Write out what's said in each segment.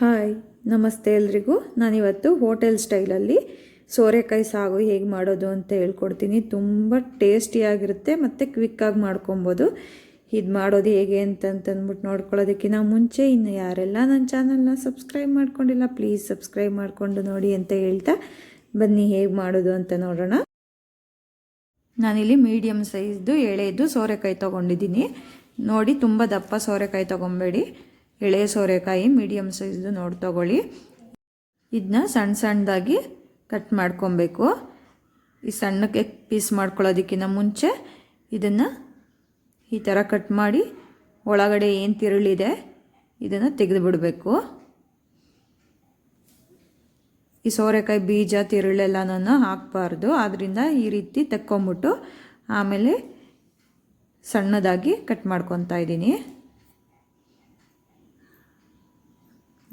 Hi, ನಮಸ್ತೆ ಎಲ್ರಿಗೂ. ನಾನಿವತ್ತು ಹೋಟೆಲ್ ಸ್ಟೈಲಲ್ಲಿ ಸೋರೆಕಾಯಿ ಸಾಗು ಹೇಗೆ ಮಾಡೋದು ಅಂತ ಹೇಳ್ಕೊಡ್ತೀನಿ. ತುಂಬ ಟೇಸ್ಟಿಯಾಗಿರುತ್ತೆ ಮತ್ತು ಕ್ವಿಕ್ಕಾಗಿ ಮಾಡ್ಕೊಬೋದು. ಇದು ಮಾಡೋದು ಹೇಗೆ ಅಂತಂತಂದ್ಬಿಟ್ಟು ನೋಡ್ಕೊಳ್ಳೋದಕ್ಕಿಂತ ಮುಂಚೆ ಇನ್ನು ಯಾರೆಲ್ಲ ನನ್ನ ಚಾನಲ್ನ ಸಬ್ಸ್ಕ್ರೈಬ್ ಮಾಡ್ಕೊಂಡಿಲ್ಲ, ಪ್ಲೀಸ್ ಸಬ್ಸ್ಕ್ರೈಬ್ ಮಾಡಿಕೊಂಡು ನೋಡಿ ಅಂತ ಹೇಳ್ತಾ ಬನ್ನಿ ಹೇಗೆ ಮಾಡೋದು ಅಂತ ನೋಡೋಣ. ನಾನಿಲ್ಲಿ ಮೀಡಿಯಮ್ ಸೈಜ್ದು ಎಳೆದು ಸೋರೆಕಾಯಿ ತೊಗೊಂಡಿದ್ದೀನಿ. ನೋಡಿ ತುಂಬ ದಪ್ಪ ಸೋರೆಕಾಯಿ ತೊಗೊಬೇಡಿ. ಎಳೆ ಸೋರೆಕಾಯಿ ಮೀಡಿಯಮ್ ಸೈಜ್ದು ನೋಡಿ ತೊಗೊಳ್ಳಿ. ಇದನ್ನ ಸಣ್ಣ ಸಣ್ಣದಾಗಿ ಕಟ್ ಮಾಡ್ಕೊಬೇಕು. ಈ ಸಣ್ಣಕ್ಕೆ ಪೀಸ್ ಮಾಡ್ಕೊಳ್ಳೋದಕ್ಕಿಂತ ಮುಂಚೆ ಇದನ್ನು ಈ ಥರ ಕಟ್ ಮಾಡಿ ಒಳಗಡೆ ಏನು ತಿರುಳಿದೆ ಇದನ್ನು ತೆಗೆದು ಬಿಡಬೇಕು ಈ ಸೋರೆಕಾಯಿ ಬೀಜ ತಿರುಳೆಲ್ಲನೂ ಹಾಕಬಾರ್ದು. ಆದ್ದರಿಂದ ಈ ರೀತಿ ತಕ್ಕೊಂಬಿಟ್ಟು ಆಮೇಲೆ ಸಣ್ಣದಾಗಿ ಕಟ್ ಮಾಡ್ಕೊತಾ ಇದ್ದೀನಿ.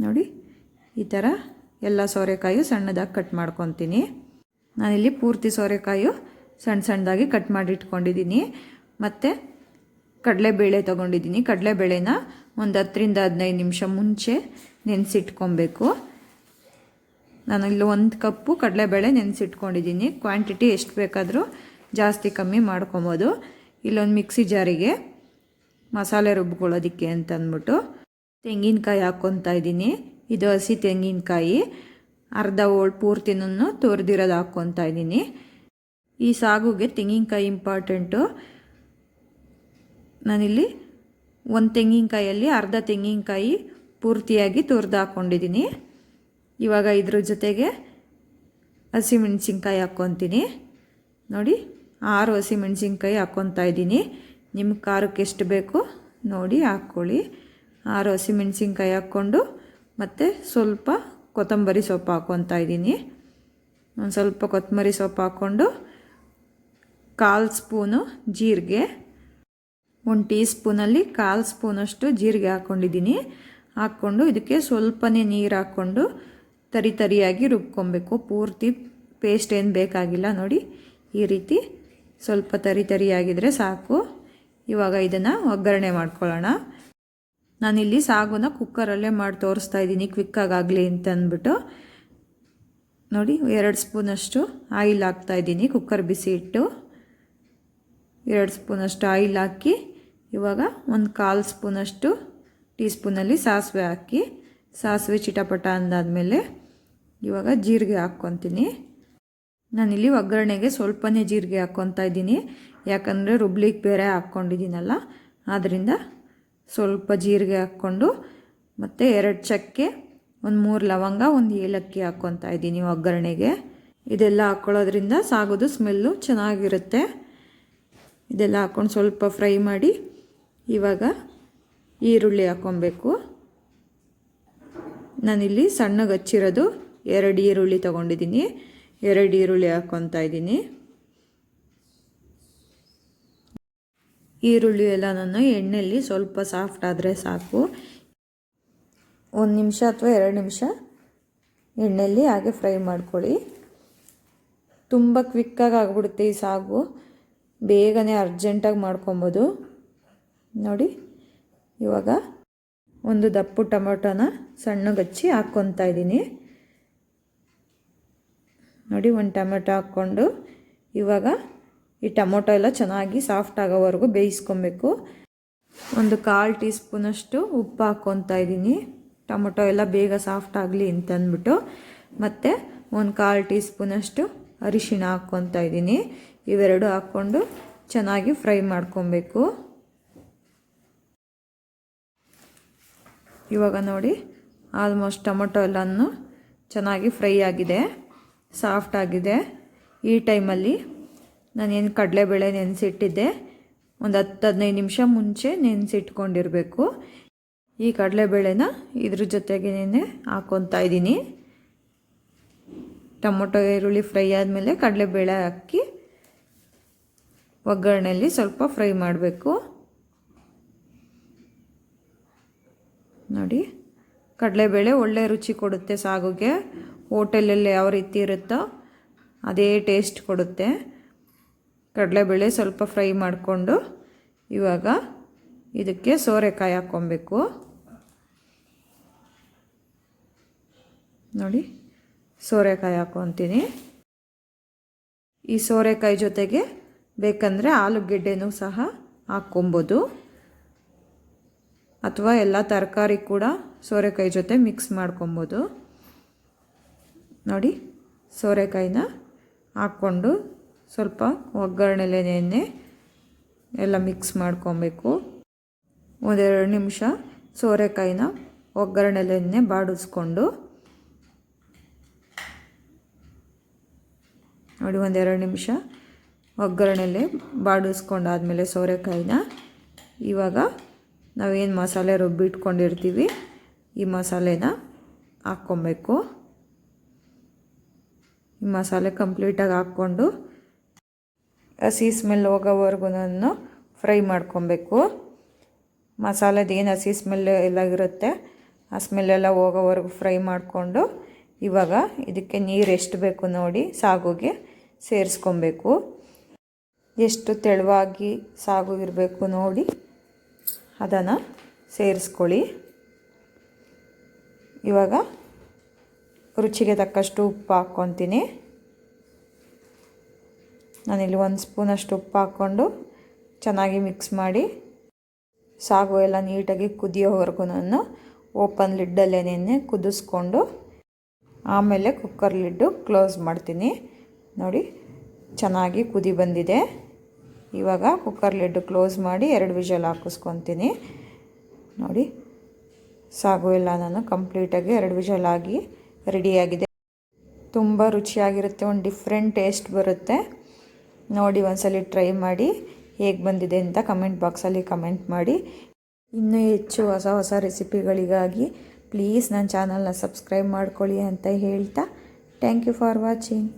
ನೋಡಿ, ಈ ಥರ ಎಲ್ಲ ಸೋರೆಕಾಯಿ ಸಣ್ಣದಾಗಿ ಕಟ್ ಮಾಡ್ಕೊತೀನಿ. ನಾನಿಲ್ಲಿ ಪೂರ್ತಿ ಸೋರೆಕಾಯು ಸಣ್ಣ ಸಣ್ಣದಾಗಿ ಕಟ್ ಮಾಡಿ ಇಟ್ಕೊಂಡಿದ್ದೀನಿ ಮತ್ತು ಕಡಲೆಬೇಳೆ ತೊಗೊಂಡಿದ್ದೀನಿ. ಕಡಲೆಬೇಳೆನ ಒಂದು ಹತ್ತರಿಂದ ಹದಿನೈದು ನಿಮಿಷ ಮುಂಚೆ ನೆನೆಸಿಟ್ಕೊಬೇಕು. ನಾನು ಇಲ್ಲಿ ಒಂದು ಕಪ್ಪು ಕಡಲೆಬೇಳೆ ನೆನೆಸಿಟ್ಕೊಂಡಿದ್ದೀನಿ. ಕ್ವಾಂಟಿಟಿ ಎಷ್ಟು ಬೇಕಾದರೂ ಜಾಸ್ತಿ ಕಮ್ಮಿ ಮಾಡ್ಕೊಬೋದು. ಇಲ್ಲೊಂದು ಮಿಕ್ಸಿ ಜಾರಿಗೆ ಮಸಾಲೆ ರುಬ್ಕೊಳ್ಳೋದಕ್ಕೆ ಅಂತ ಅಂದ್ಬಿಟ್ಟು ತೆಂಗಿನಕಾಯಿ ಹಾಕ್ಕೊತಾ ಇದ್ದೀನಿ. ಇದು ಹಸಿ ತೆಂಗಿನಕಾಯಿ. ಅರ್ಧ ಓಳ್ ಪೂರ್ತಿನೂ ತೋರ್ದಿರೋದು ಹಾಕ್ಕೊತಾ ಇದ್ದೀನಿ. ಈ ಸಾಗುಗೆ ತೆಂಗಿನಕಾಯಿ ಇಂಪಾರ್ಟೆಂಟು ನಾನಿಲ್ಲಿ ಒಂದು ತೆಂಗಿನಕಾಯಲ್ಲಿ ಅರ್ಧ ತೆಂಗಿನಕಾಯಿ ಪೂರ್ತಿಯಾಗಿ ತುರ್ದು ಹಾಕ್ಕೊಂಡಿದ್ದೀನಿ ಇವಾಗ ಇದ್ರ ಜೊತೆಗೆ ಹಸಿಮೆಣ್ಸಿನ್ಕಾಯಿ ಹಾಕ್ಕೊತೀನಿ. ನೋಡಿ, ಆರು ಹಸಿಮೆಣ್ಸಿನ್ಕಾಯಿ ಹಾಕ್ಕೊತಾ ಇದ್ದೀನಿ. ನಿಮ್ಮ ಖಾರಕ್ಕೆ ಎಷ್ಟು ಬೇಕು ನೋಡಿ ಹಾಕ್ಕೊಳ್ಳಿ. ಆರು ಹಸಿಮೆಣ್ಸಿನ್ಕಾಯಿ ಹಾಕ್ಕೊಂಡು ಮತ್ತು ಸ್ವಲ್ಪ ಕೊತ್ತಂಬರಿ ಸೊಪ್ಪು ಹಾಕ್ಕೊತಾ ಇದ್ದೀನಿ. ಒಂದು ಸ್ವಲ್ಪ ಕೊತ್ತಂಬರಿ ಸೊಪ್ಪು ಹಾಕ್ಕೊಂಡು ಕಾಲು ಸ್ಪೂನು ಜೀರಿಗೆ, ಒಂದು ಟೀ ಸ್ಪೂನಲ್ಲಿ ಕಾಲು ಸ್ಪೂನಷ್ಟು ಜೀರಿಗೆ ಹಾಕ್ಕೊಂಡಿದ್ದೀನಿ ಹಾಕ್ಕೊಂಡು ಇದಕ್ಕೆ ಸ್ವಲ್ಪನೇ ನೀರು ಹಾಕ್ಕೊಂಡು ತರಿ ತರಿಯಾಗಿ ರುಬ್ಕೊಬೇಕು. ಪೂರ್ತಿ ಪೇಸ್ಟ್ ಏನು ಬೇಕಾಗಿಲ್ಲ ನೋಡಿ. ಈ ರೀತಿ ಸ್ವಲ್ಪ ತರಿ ತರಿಯಾಗಿದ್ದರೆ ಸಾಕು. ಇವಾಗ ಇದನ್ನು ಒಗ್ಗರಣೆ ಮಾಡ್ಕೊಳ್ಳೋಣ. ನಾನಿಲ್ಲಿ ಸಾಗುನ ಕುಕ್ಕರಲ್ಲೇ ಮಾಡಿ ತೋರಿಸ್ತಾ ಇದ್ದೀನಿ ಕ್ವಿಕ್ಕಾಗಲಿ ಅಂತ ಅಂದ್ಬಿಟ್ಟು ನೋಡಿ, ಎರಡು ಸ್ಪೂನಷ್ಟು ಆಯಿಲ್ ಹಾಕ್ತಾ ಇದ್ದೀನಿ ಕುಕ್ಕರ್ ಬಿಸಿ ಇಟ್ಟು. ಎರಡು ಸ್ಪೂನಷ್ಟು ಆಯಿಲ್ ಹಾಕಿ, ಇವಾಗ ಒಂದು ಕಾಲು ಸ್ಪೂನಷ್ಟು ಟೀ ಸ್ಪೂನಲ್ಲಿ ಸಾಸಿವೆ ಹಾಕಿ. ಸಾಸಿವೆ ಚಿಟಪಟ ಅಂದಾದಮೇಲೆ ಇವಾಗ ಜೀರಿಗೆ ಹಾಕ್ಕೊತೀನಿ. ನಾನಿಲ್ಲಿ ಒಗ್ಗರಣೆಗೆ ಸ್ವಲ್ಪನೇ ಜೀರಿಗೆ ಹಾಕ್ಕೊತಾ ಇದ್ದೀನಿ. ಯಾಕಂದರೆ ರುಬ್ಲಿಕ್ಕೆ ಬೇರೆ ಹಾಕ್ಕೊಂಡಿದ್ದೀನಲ್ಲ ಆದ್ದರಿಂದ ಸ್ವಲ್ಪ ಜೀರಿಗೆ ಹಾಕ್ಕೊಂಡು ಮತ್ತು ಎರಡು ಚಕ್ಕೆ, ಒಂದು ಮೂರು ಲವಂಗ, ಒಂದು ಏಲಕ್ಕಿ ಹಾಕ್ಕೊತಾ ಇದ್ದೀನಿ ಒಗ್ಗರಣೆಗೆ. ಇದೆಲ್ಲ ಹಾಕ್ಕೊಳ್ಳೋದ್ರಿಂದ ಸಾಗೋದು ಸ್ಮೆಲ್ಲು ಚೆನ್ನಾಗಿರುತ್ತೆ. ಇದೆಲ್ಲ ಹಾಕ್ಕೊಂಡು ಸ್ವಲ್ಪ ಫ್ರೈ ಮಾಡಿ ಇವಾಗ ಈರುಳ್ಳಿ ಹಾಕ್ಕೊಬೇಕು ನಾನಿಲ್ಲಿ ಸಣ್ಣಗೆ ಹಚ್ಚಿರೋದು ಎರಡು ಈರುಳ್ಳಿ ತೊಗೊಂಡಿದ್ದೀನಿ ಎರಡು ಈರುಳ್ಳಿ ಹಾಕ್ಕೊತಾ ಇದ್ದೀನಿ ಈರುಳ್ಳಿ ಎಲ್ಲ ನಾನು ಎಣ್ಣೆಯಲ್ಲಿ ಸ್ವಲ್ಪ ಸಾಫ್ಟ್ ಆದರೆ ಸಾಕು. ಒಂದು ನಿಮಿಷ ಅಥವಾ ಎರಡು ನಿಮಿಷ ಎಣ್ಣೆಯಲ್ಲಿ ಹಾಗೆ ಫ್ರೈ ಮಾಡ್ಕೊಳ್ಳಿ. ತುಂಬ ಕ್ವಿಕ್ಕಾಗಿ ಆಗಿಬಿಡುತ್ತೆ ಈ ಸಾಗು. ಬೇಗನೆ ಅರ್ಜೆಂಟಾಗಿ ಮಾಡ್ಕೊಬೋದು. ನೋಡಿ, ಇವಾಗ ಒಂದು ದಪ್ಪು ಟೊಮೊಟೊನ ಸಣ್ಣಗಚ್ಚಿ ಹಾಕ್ಕೊತಾ ಇದ್ದೀನಿ. ನೋಡಿ, ಒಂದು ಟೊಮೆಟೊ ಹಾಕ್ಕೊಂಡು ಇವಾಗ ಈ ಟೊಮೊಟೊ ಎಲ್ಲ ಚೆನ್ನಾಗಿ ಸಾಫ್ಟ್ ಆಗೋವರೆಗೂ ಬೇಯಿಸ್ಕೊಬೇಕು. ಒಂದು ಕಾಲು ಟೀ ಸ್ಪೂನಷ್ಟು ಉಪ್ಪು ಹಾಕ್ಕೊತಾ ಇದ್ದೀನಿ. ಟೊಮೊಟೊ ಎಲ್ಲ ಬೇಗ ಸಾಫ್ಟ್ ಆಗಲಿ ಅಂತಂದ್ಬಿಟ್ಟು ಮತ್ತು ಒಂದು ಕಾಲು ಟೀ ಸ್ಪೂನಷ್ಟು ಅರಿಶಿಣ ಹಾಕ್ಕೊತಾ ಇದ್ದೀನಿ. ಇವೆರಡು ಹಾಕ್ಕೊಂಡು ಚೆನ್ನಾಗಿ ಫ್ರೈ ಮಾಡ್ಕೊಬೇಕು. ಇವಾಗ ನೋಡಿ, ಆಲ್ಮೋಸ್ಟ್ ಟೊಮೊಟೊ ಎಲ್ಲನೂ ಚೆನ್ನಾಗಿ ಫ್ರೈ ಆಗಿದೆ, ಸಾಫ್ಟ್ ಆಗಿದೆ. ಈ ಟೈಮಲ್ಲಿ ನಾನೇನು ಕಡಲೆಬೇಳೆ ನೆನೆಸಿಟ್ಟಿದ್ದೆ. ಒಂದು ಹತ್ತು ಹದಿನೈದು ನಿಮಿಷ ಮುಂಚೆ ನೆನೆಸಿಟ್ಕೊಂಡಿರಬೇಕು. ಈ ಕಡಲೆಬೇಳೆನ ಇದ್ರ ಜೊತೆಗೇನೆ ಹಾಕ್ಕೊತಾ ಇದ್ದೀನಿ. ಟೊಮೊಟೊ ಈರುಳ್ಳಿ ಫ್ರೈ ಆದಮೇಲೆ ಕಡಲೆಬೇಳೆ ಹಾಕಿ ಒಗ್ಗರಣೆಯಲ್ಲಿ ಸ್ವಲ್ಪ ಫ್ರೈ ಮಾಡಬೇಕು. ನೋಡಿ, ಕಡಲೆಬೇಳೆ ಒಳ್ಳೆ ರುಚಿ ಕೊಡುತ್ತೆ ಸಾಗುಗೆ. ಹೋಟೆಲಲ್ಲಿ ಯಾವ ರೀತಿ ಇರುತ್ತೋ ಅದೇ ಟೇಸ್ಟ್ ಕೊಡುತ್ತೆ. ಕಡಲೆಬೇಳೆ ಸ್ವಲ್ಪ ಫ್ರೈ ಮಾಡಿಕೊಂಡು ಇವಾಗ ಇದಕ್ಕೆ ಸೋರೆಕಾಯಿ ಹಾಕ್ಕೊಬೇಕು. ನೋಡಿ, ಸೋರೆಕಾಯಿ ಹಾಕ್ಕೊತೀನಿ. ಈ ಸೋರೆಕಾಯಿ ಜೊತೆಗೆ ಬೇಕಂದರೆ ಆಲೂಗೆಡ್ಡೆನೂ ಸಹ ಹಾಕ್ಕೊಬೋದು. ಅಥವಾ ಎಲ್ಲ ತರಕಾರಿ ಕೂಡ ಸೋರೆಕಾಯಿ ಜೊತೆ ಮಿಕ್ಸ್ ಮಾಡ್ಕೊಬೋದು. ನೋಡಿ, ಸೋರೆಕಾಯಿನ ಹಾಕ್ಕೊಂಡು ಸ್ವಲ್ಪ ಒಗ್ಗರಣೆಲೆನೆ ಎಲ್ಲ ಮಿಕ್ಸ್ ಮಾಡ್ಕೊಬೇಕು. ಒಂದೆರಡು ನಿಮಿಷ ಸೋರೆಕಾಯಿನ ಒಗ್ಗರಣೆಲೆಣ್ಣೆ ಬಾಡಿಸ್ಕೊಂಡು ನೋಡಿ ಒಂದೆರಡು ನಿಮಿಷ ಒಗ್ಗರಣೆಲೆ ಬಾಡಿಸ್ಕೊಂಡಾದಮೇಲೆ ಸೋರೆಕಾಯಿನ ಇವಾಗ ನಾವೇನು ಮಸಾಲೆ ರುಬ್ಬಿಟ್ಕೊಂಡಿರ್ತೀವಿ ಈ ಮಸಾಲೆನ ಹಾಕ್ಕೊಬೇಕು. ಈ ಮಸಾಲೆ ಕಂಪ್ಲೀಟಾಗಿ ಹಾಕ್ಕೊಂಡು ಹಸಿ ಸ್ಮೆಲ್ ಹೋಗೋವರೆಗೂ ಫ್ರೈ ಮಾಡ್ಕೊಬೇಕು. ಮಸಾಲದ ಏನು ಹಸಿ ಸ್ಮೆಲ್ ಎಲ್ಲ ಇರುತ್ತೆ, ಆ ಸ್ಮೆಲ್ಲೆಲ್ಲ ಹೋಗೋವರೆಗೂ ಫ್ರೈ ಮಾಡಿಕೊಂಡು ಇವಾಗ ಇದಕ್ಕೆ ನೀರು ಎಷ್ಟು ಬೇಕು ನೋಡಿ ಸಾಗುಗೆ ಸೇರಿಸ್ಕೊಬೇಕು. ಎಷ್ಟು ತೆಳುವಾಗಿ ಸಾಗು ಇರಬೇಕು ನೋಡಿ ಅದನ್ನು ಸೇರಿಸ್ಕೊಳ್ಳಿ. ಇವಾಗ ರುಚಿಗೆ ತಕ್ಕಷ್ಟು ಉಪ್ಪು ಹಾಕ್ಕೊತೀನಿ. ನಾನಿಲ್ಲಿ ಒಂದು ಸ್ಪೂನಷ್ಟು ಉಪ್ಪು ಹಾಕ್ಕೊಂಡು ಚೆನ್ನಾಗಿ ಮಿಕ್ಸ್ ಮಾಡಿ ಸಾಗು ಎಲ್ಲ ನೀಟಾಗಿ ಕುದಿಯೋವರೆಗೂ ನಾನು ಓಪನ್ ಲಿಡ್ಡಲ್ಲೇನೆ ಕುದಿಸ್ಕೊಂಡು ಆಮೇಲೆ ಕುಕ್ಕರ್ ಲಿಡ್ಡು ಕ್ಲೋಸ್ ಮಾಡ್ತೀನಿ. ನೋಡಿ, ಚೆನ್ನಾಗಿ ಕುದಿ ಬಂದಿದೆ. ಇವಾಗ ಕುಕ್ಕರ್ ಲಿಡ್ಡು ಕ್ಲೋಸ್ ಮಾಡಿ ಎರಡು ವಿಷಲ್ ಹಾಕಿಸ್ಕೊತೀನಿ. ನೋಡಿ, ಸಾಗು ಎಲ್ಲ ನಾನು ಕಂಪ್ಲೀಟಾಗಿ ಎರಡು ವಿಷಲ್ ಆಗಿ ರೆಡಿಯಾಗಿದೆ ತುಂಬ ರುಚಿಯಾಗಿರುತ್ತೆ, ಒಂದು ಡಿಫ್ರೆಂಟ್ ಟೇಸ್ಟ್ ಬರುತ್ತೆ. ನೋಡಿ ಒಂದ್ಸಲಿ ಟ್ರೈ ಮಾಡಿ ಹೇಗೆ ಬಂದಿದೆ ಅಂತ ಕಮೆಂಟ್ ಬಾಕ್ಸಲ್ಲಿ ಕಮೆಂಟ್ ಮಾಡಿ. ಇನ್ನೂ ಹೆಚ್ಚು ಹೊಸ ಹೊಸ ರೆಸಿಪಿಗಳಿಗಾಗಿ ಪ್ಲೀಸ್ ನನ್ನ ಚಾನಲ್ನ ಸಬ್ಸ್ಕ್ರೈಬ್ ಮಾಡ್ಕೊಳ್ಳಿ ಅಂತ ಹೇಳ್ತಾ ಥ್ಯಾಂಕ್ ಯು ಫಾರ್ ವಾಚಿಂಗ್